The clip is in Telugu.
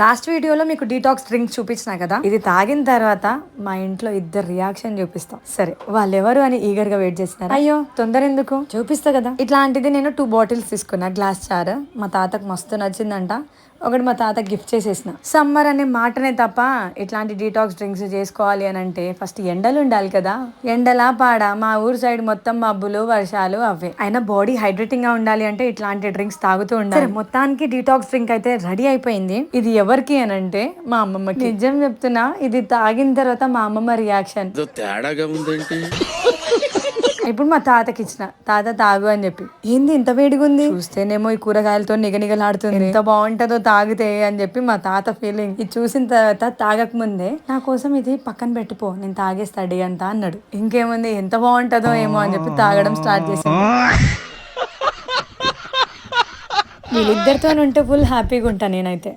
లాస్ట్ వీడియోలో మీకు డీటాక్స్ డ్రింక్ చూపించిన కదా? ఇది తాగిన తర్వాత మా ఇంట్లో ఇద్దరు రియాక్షన్ చూపిస్తాం. సరే వాళ్ళెవరు అని ఈగర్గా వెయిట్ చేస్తున్నారు? అయ్యో తొందర ఎందుకు? చూపిస్తా కదా. ఇట్లాంటిది నేను టూ బాటిల్స్ తీసుకున్నా. గ్లాస్ చార్ మా తాతకు మస్తు నచ్చిందంట. ఒకటి మా తాత గిఫ్ట్ చేసేసిన. సమ్మర్ అనే మాటనే తప్ప ఇట్లాంటి డీటాక్స్ డ్రింక్స్ చేసుకోవాలి అని అంటే ఫస్ట్ ఎండలు ఉండాలి కదా. ఎండలా పాడ మా ఊరు సైడ్ మొత్తం మబ్బులు వర్షాలు అవే. అయినా బాడీ హైడ్రేటింగ్గా ఉండాలి అంటే ఇట్లాంటి డ్రింక్స్ తాగుతూ ఉండాలి. మొత్తానికి డీటాక్స్ డ్రింక్ అయితే రెడీ అయిపోయింది. ఇది ఎవరికి అని అంటే మా అమ్మమ్మకి. నిజం చెప్తున్నా ఇది తాగిన తర్వాత మా అమ్మమ్మ రియాక్షన్. తేడాగా ఉందేంటి? ఇప్పుడు మా తాతకి ఇచ్చిన తాత తాగు అని చెప్పి. ఏంది ఇంత వేడిగా ఉంది చూస్తేనేమో ఈ కూరగాయలతో నిగనిగలాడుతుంది. ఎంత బాగుంటుందో తాగితే అని చెప్పి మా తాత ఫీలింగ్ ఇది చూసిన తర్వాత తాగక ముందే నా కోసం ఇది పక్కన పెట్టిపో నేను తాగేస్తా డే అంతా అన్నాడు. ఇంకేముంది ఎంత బాగుంటుందో ఏమో అని చెప్పి తాగడం స్టార్ట్ చేసింది. వీళ్ళిద్దరితో ఉంటే ఫుల్ హ్యాపీగా ఉంటా నేనైతే.